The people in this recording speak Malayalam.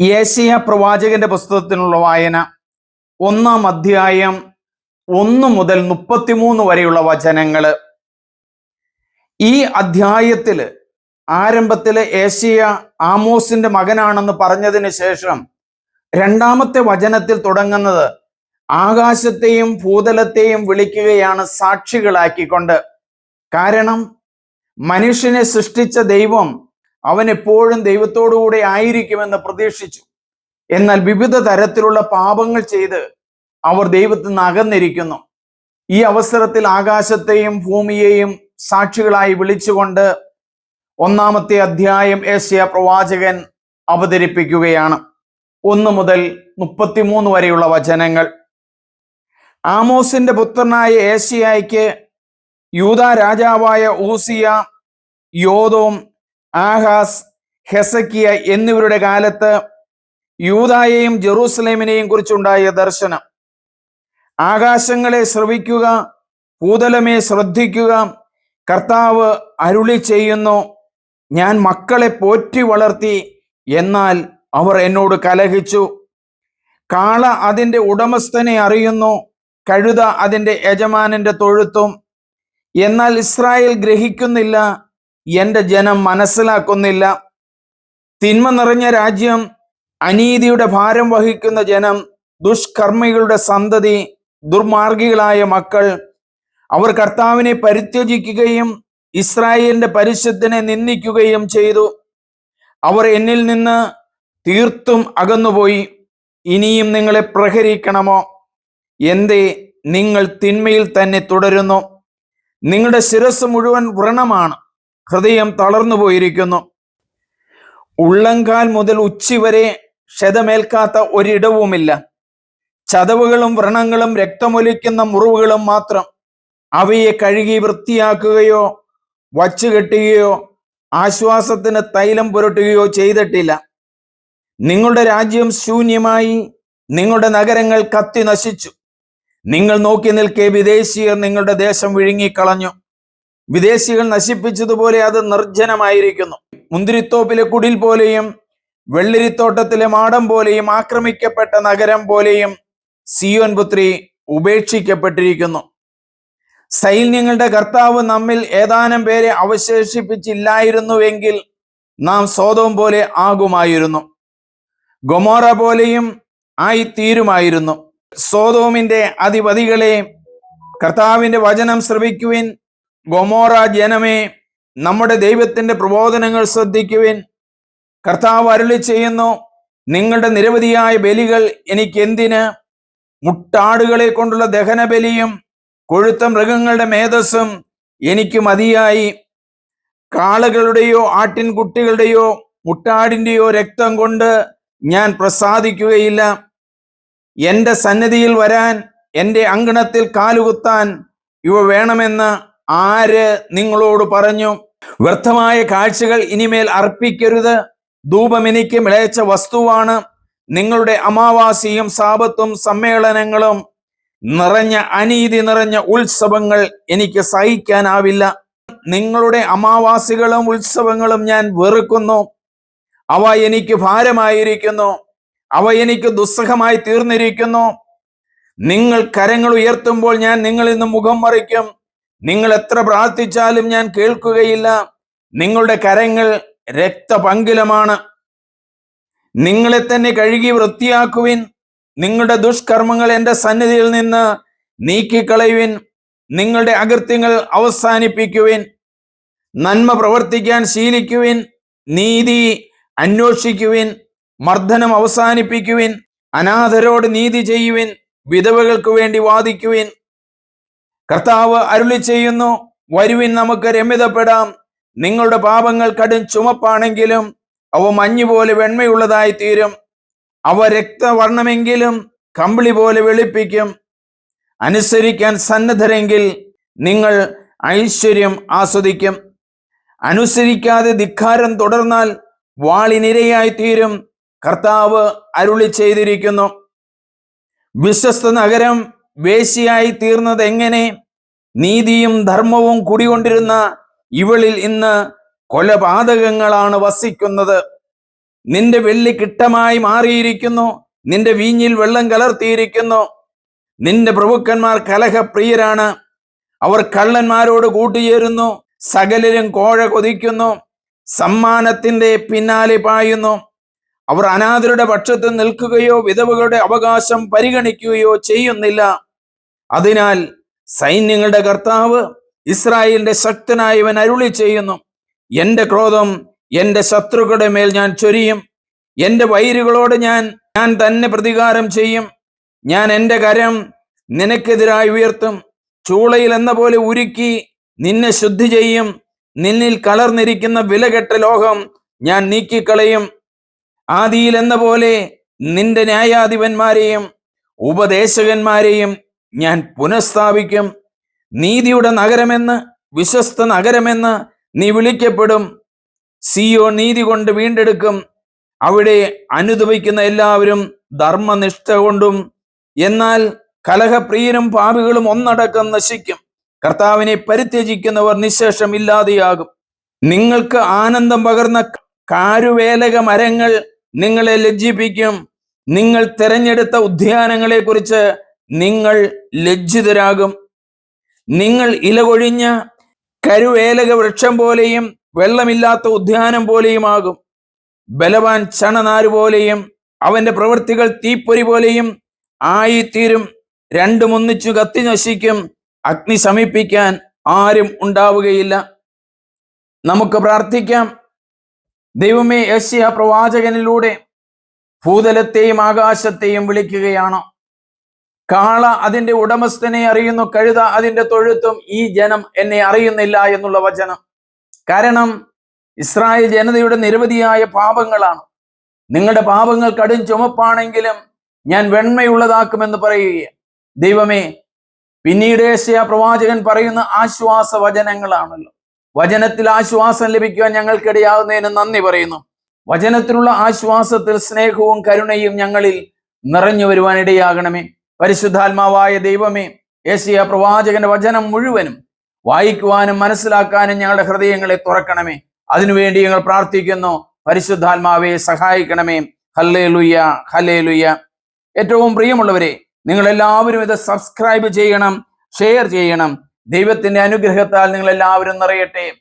യേശയ പ്രവാചകന്റെ പുസ്തകത്തിനുള്ള വായന ഒന്നാം അധ്യായം ഒന്ന് മുതൽ മുപ്പത്തിമൂന്ന് വരെയുള്ള വചനങ്ങൾ. ഈ അധ്യായത്തിൽ ആരംഭത്തിൽ ഏഷ്യ ആമോസിന്റെ മകനാണെന്ന് പറഞ്ഞതിന് ശേഷം രണ്ടാമത്തെ വചനത്തിൽ തുടങ്ങുന്നത് ആകാശത്തെയും ഭൂതലത്തെയും വിളിക്കുകയാണ് സാക്ഷികളാക്കിക്കൊണ്ട്. കാരണം മനുഷ്യനെ സൃഷ്ടിച്ച ദൈവം അവൻ എപ്പോഴും ദൈവത്തോടുകൂടെ ആയിരിക്കുമെന്ന് പ്രതീക്ഷിച്ചു. എന്നാൽ വിവിധ തരത്തിലുള്ള പാപങ്ങൾ ചെയ്ത് അവർ ദൈവത്തിൽ നിന്ന് അകന്നിരിക്കുന്നു ഈ അവസരത്തിൽ ആകാശത്തെയും ഭൂമിയെയും സാക്ഷികളായി വിളിച്ചുകൊണ്ട് ഒന്നാമത്തെ അധ്യായം ഏഷ്യ പ്രവാചകൻ അവതരിപ്പിക്കുകയാണ്. ഒന്ന് മുതൽ മുപ്പത്തിമൂന്ന് വരെയുള്ള വചനങ്ങൾ. ആമോസിന്റെ പുത്രനായ ഏഷ്യയ്ക്ക് യൂത രാജാവായ ഊസിയ യോദോം ആഹാസ് ഹെസക്കിയ എന്നിവരുടെ കാലത്ത് യൂതായെയും ജെറൂസലേമിനെയും കുറിച്ചുണ്ടായ ദർശനം. ആകാശങ്ങളെ ശ്രവിക്കുക ഭൂതലമേ ശ്രദ്ധിക്കുക കർത്താവ് അരുളി ചെയ്യുന്നു ഞാൻ മക്കളെ പോറ്റി വളർത്തി എന്നാൽ അവർ എന്നോട് കലഹിച്ചു. കാള അതിന്റെ ഉടമസ്ഥനെ അറിയുന്നു കഴുത അതിന്റെ യജമാനന്റെ തൊഴുത്തും. എന്നാൽ ഇസ്രായേൽ ഗ്രഹിക്കുന്നില്ല എന്റെ ജനം മനസ്സിലാക്കുന്നില്ല. തിന്മ നിറഞ്ഞ രാജ്യം അനീതിയുടെ ഭാരം വഹിക്കുന്ന ജനം ദുഷ്കർമ്മികളുടെ സന്തതി ദുർമാർഗികളായ മക്കൾ. അവർ കർത്താവിനെ പരിത്യജിക്കുകയും ഇസ്രായേലിന്റെ പരിശുദ്ധനെ നിന്ദിക്കുകയും ചെയ്തു. അവർ എന്നിൽ നിന്ന് തീർത്തും അകന്നുപോയി. ഇനിയും നിങ്ങളെ പ്രഹരിക്കണമോ? എന്തേ നിങ്ങൾ തിന്മയിൽ തന്നെ തുടരുന്നു. നിങ്ങളുടെ ശിരസ് മുഴുവൻ വ്രണമാണ്. ഹൃദയം തളർന്നു പോയിരിക്കുന്നു. ഉള്ളങ്കാൽ മുതൽ ഉച്ചി വരെ ക്ഷതമേൽക്കാത്ത ഒരിടവുമില്ല. ചതവുകളും വ്രണങ്ങളും രക്തമൊലിക്കുന്ന മുറിവുകളും മാത്രം അവയെ കഴുകി വൃത്തിയാക്കുകയോ വച്ചുകെട്ടുകയോ ആശ്വാസത്തിന് തൈലം പുരട്ടുകയോ ചെയ്തിട്ടില്ല. നിങ്ങളുടെ രാജ്യം ശൂന്യമായി നിങ്ങളുടെ നഗരങ്ങൾ കത്തി നശിച്ചു. നിങ്ങൾ നോക്കി നിൽക്കേ വിദേശീയർ നിങ്ങളുടെ ദേശം വിഴുങ്ങിക്കളഞ്ഞു. വിദേശികൾ നശിപ്പിച്ചതുപോലെ അത് നിർജനമായിരിക്കുന്നു. മുന്തിരിത്തോപ്പിലെ കുടിൽ പോലെയും വെള്ളിരിത്തോട്ടത്തിലെ മാടം പോലെയും ആക്രമിക്കപ്പെട്ട നഗരം പോലെയും സിയോൻ പുത്രി ഉപേക്ഷിക്കപ്പെട്ടിരിക്കുന്നു. സൈന്യങ്ങളുടെ കർത്താവ് നമ്മിൽ ഏതാനും പേരെ അവശേഷിപ്പിച്ചില്ലായിരുന്നുവെങ്കിൽ നാം സ്വതവും പോലെ ആകുമായിരുന്നു. ഗൊമോറ പോലെയും ആയി തീരുമായിരുന്നു സോതോമിന്റെ അധിപതികളെ കർത്താവിന്റെ വചനം ശ്രവിക്കുവിൻ ഗൊമോറ ജനമേ നമ്മുടെ ദൈവത്തിന്റെ പ്രബോധനങ്ങൾ ശ്രദ്ധിക്കുവിൻ. കർത്താവ് അരുളി ചെയ്യുന്നു നിങ്ങളുടെ നിരവധിയായ ബലികൾ എനിക്ക് എന്തിന് മുട്ടാടുകളെ കൊണ്ടുള്ള ദഹന ബലിയും കൊഴുത്ത മൃഗങ്ങളുടെ മേധസ്സും എനിക്ക് മതിയായി. കാളകളുടെയോ ആട്ടിൻകുട്ടികളുടെയോ മുട്ടാടിന്റെയോ രക്തം കൊണ്ട് ഞാൻ പ്രസാദിക്കുകയില്ല. എന്റെ സന്നിധിയിൽ വരാൻ എന്റെ അങ്കണത്തിൽ കാലുകുത്താൻ ഇവ വേണമെന്ന് ആര് നിങ്ങളോട് പറഞ്ഞു വ്യർത്ഥമായ കാഴ്ചകൾ ഇനിമേൽ അർപ്പിക്കരുത്. ധൂപം എനിക്ക് മിളയച്ച വസ്തുവാണ്. നിങ്ങളുടെ അമാവാസിയും സാപത്തും സമ്മേളനങ്ങളും നിറഞ്ഞ അനീതി നിറഞ്ഞ ഉത്സവങ്ങൾ എനിക്ക് സഹിക്കാനാവില്ല. നിങ്ങളുടെ അമാവാസികളും ഉത്സവങ്ങളും ഞാൻ വെറുക്കുന്നു. അവ എനിക്ക് ഭാരമായിരിക്കുന്നു. അവ എനിക്ക് ദുസ്സഹമായി തീർന്നിരിക്കുന്നു. നിങ്ങൾ കരങ്ങൾ ഉയർത്തുമ്പോൾ ഞാൻ നിങ്ങളിൽ നിന്ന് മുഖം മറിക്കും. നിങ്ങൾ എത്ര പ്രാർത്ഥിച്ചാലും ഞാൻ കേൾക്കുകയില്ല. നിങ്ങളുടെ കരങ്ങൾ രക്തപങ്കിലമാണ്. നിങ്ങളെ തന്നെ കഴുകി വൃത്തിയാക്കുവിൻ. നിങ്ങളുടെ ദുഷ്കർമ്മങ്ങൾ എന്റെ സന്നിധിയിൽ നിന്ന് നീക്കിക്കളയുവിൻ. നിങ്ങളുടെ അകൃത്യങ്ങൾ അവസാനിപ്പിക്കുവിൻ. നന്മ പ്രവർത്തിക്കാൻ ശീലിക്കുവിൻ. നീതി അന്വേഷിക്കുവിൻ. മർദ്ദനം അവസാനിപ്പിക്കുവിൻ. അനാഥരോട് നീതി ചെയ്യുവിൻ. വിധവകൾക്ക് വേണ്ടി വാദിക്കുവിൻ. കർത്താവ് അരുളി ചെയ്യുന്നു വരുവിൻ നമുക്ക് രമ്യതപ്പെടാം നിങ്ങളുടെ പാപങ്ങൾ കടും ചുമപ്പാണെങ്കിലും അവ മഞ്ഞു പോലെ വെണ്മയുള്ളതായി തീരും. അവ രക്തവർണമെങ്കിലും കമ്പിളി പോലെ വെളുപ്പിക്കും. അനുസരിക്കാൻ സന്നദ്ധരെങ്കിൽ നിങ്ങൾ ഐശ്വര്യം ആസ്വദിക്കും. അനുസരിക്കാതെ ധിക്കാരം തുടർന്നാൽ വാളിനിരയായി തീരും. കർത്താവ് അരുളി ചെയ്തിരിക്കുന്നു. വിശ്വസ്ത നഗരം വേശിയായി തീർന്നത് എങ്ങനെ? നീതിയും ധർമ്മവും കുടികൊണ്ടിരുന്ന ഇവളിൽ ഇന്ന് കൊലപാതകങ്ങളാണ് വസിക്കുന്നത്. നിന്റെ വെള്ളി കിട്ടമായി മാറിയിരിക്കുന്നു. നിന്റെ വീഞ്ഞിൽ വെള്ളം കലർത്തിയിരിക്കുന്നു. നിന്റെ പ്രഭുക്കന്മാർ കലഹപ്രിയരാണ്. അവർ കള്ളന്മാരോട് കൂട്ടുചേരുന്നു സകലരും കോഴ കൊതിക്കുന്നു. സമ്മാനത്തിന്റെ പിന്നാലെ പായുന്നു. അവർ അനാഥരുടെ പക്ഷത്ത് നിൽക്കുകയോ വിധവകളുടെ അവകാശം പരിഗണിക്കുകയോ ചെയ്യുന്നില്ല. അതിനാൽ സൈന്യങ്ങളുടെ കർത്താവ് ഇസ്രായേലിന്റെ ശക്തനായവൻ അരുളി ചെയ്യുന്നു. എന്റെ ക്രോധം എന്റെ ശത്രുക്കളുടെ മേൽ ഞാൻ ചൊരിയും. എന്റെ വൈരുകളോട് ഞാൻ ഞാൻ തന്നെ പ്രതികാരം ചെയ്യും. ഞാൻ എന്റെ കരം നിനക്കെതിരായി ഉയർത്തും. ചൂളയിൽ എന്ന പോലെ ഉരുക്കി നിന്നെ ശുദ്ധി ചെയ്യും. നിന്നിൽ കലർന്നിരിക്കുന്ന വിലകെട്ട ലോഹം ഞാൻ നീക്കിക്കളയും. ആദിയിൽ എന്ന പോലെ നിന്റെ ന്യായാധിപന്മാരെയും ഉപദേശകന്മാരെയും ഞാൻ പുനഃസ്ഥാപിക്കും. നീതിയുടെ നഗരമെന്ന് വിശ്വസ്ത നഗരമെന്ന് നീ വിളിക്കപ്പെടും. സിയോ നീതി കൊണ്ട് വീണ്ടെടുക്കും. അവിടെ അനുദപിക്കുന്ന എല്ലാവരും ധർമ്മനിഷ്ഠ കൊണ്ടും എന്നാൽ കലഹപ്രിയരും പാപികളും ഒന്നടക്കം നശിക്കും. കർത്താവിനെ പരിത്യജിക്കുന്നവർ നിശേഷം ഇല്ലാതെയാകും. നിങ്ങൾക്ക് ആനന്ദം പകർന്ന കാരുവേലക മരങ്ങൾ നിങ്ങളെ ലജ്ജിപ്പിക്കും. നിങ്ങൾ തിരഞ്ഞെടുത്ത ഉദ്യാനങ്ങളെ കുറിച്ച് നിങ്ങൾ ലജ്ജിതരാകും. നിങ്ങൾ ഇലകൊഴിഞ്ഞ കരുവേലക വൃക്ഷം പോലെയും വെള്ളമില്ലാത്ത ഉദ്യാനം പോലെയുമാകും ബലവാൻ ചണനാര് പോലെയും അവന്റെ പ്രവൃത്തികൾ തീപ്പൊരി പോലെയും ആയിത്തീരും. രണ്ടും ഒന്നിച്ചു കത്തി നശിക്കും. അഗ്നി ശമിപ്പിക്കാൻ ആരും ഉണ്ടാവുകയില്ല. നമുക്ക് പ്രാർത്ഥിക്കാം. ദൈവമേ യശ്യ പ്രവാചകനിലൂടെ ഭൂതലത്തെയും ആകാശത്തെയും വിളിക്കുകയാണ്? കാള അതിന്റെ ഉടമസ്ഥനെ അറിയുന്നു കഴുത അതിന്റെ തൊഴുത്തും ഈ ജനം എന്നെ അറിയുന്നില്ല എന്നുള്ള വചനം. കാരണം ഇസ്രായേൽ ജനതയുടെ നിരവധിയായ പാപങ്ങളാണ്. നിങ്ങളുടെ പാപങ്ങൾ കടും ചുമപ്പാണെങ്കിലും ഞാൻ വെണ്മയുള്ളതാക്കുമെന്ന് പറയുകയാണ്. ദൈവമേ പിന്നീട് ഏഷ്യ പ്രവാചകൻ പറയുന്ന ആശ്വാസ വചനങ്ങളാണല്ലോ. വചനത്തിൽ ആശ്വാസം ലഭിക്കുവാൻ ഞങ്ങൾക്കിടയാകുന്നതിന് നന്ദി പറയുന്നു. വചനത്തിലുള്ള ആശ്വാസത്തിൽ സ്നേഹവും കരുണയും ഞങ്ങളിൽ നിറഞ്ഞു വരുവാൻ ഇടയാകണമേ പരിശുദ്ധാത്മാവായ ദൈവമേ യേശിയ പ്രവാചകന്റെ വചനം മുഴുവനും വായിക്കുവാനും മനസ്സിലാക്കാനും ഞങ്ങളുടെ ഹൃദയങ്ങളെ തുറക്കണമേ. അതിനുവേണ്ടി ഞങ്ങൾ പ്രാർത്ഥിക്കുന്നു പരിശുദ്ധാത്മാവെ സഹായിക്കണമേ. ഹല്ലേ ലുയ്യ ഹലേ ലുയ്യ ഏറ്റവും പ്രിയമുള്ളവരെ നിങ്ങൾ എല്ലാവരും ഇത് സബ്സ്ക്രൈബ് ചെയ്യണം ഷെയർ ചെയ്യണം. ദൈവത്തിന്റെ അനുഗ്രഹത്താൽ നിങ്ങൾ എല്ലാവരും നിറയട്ടെ.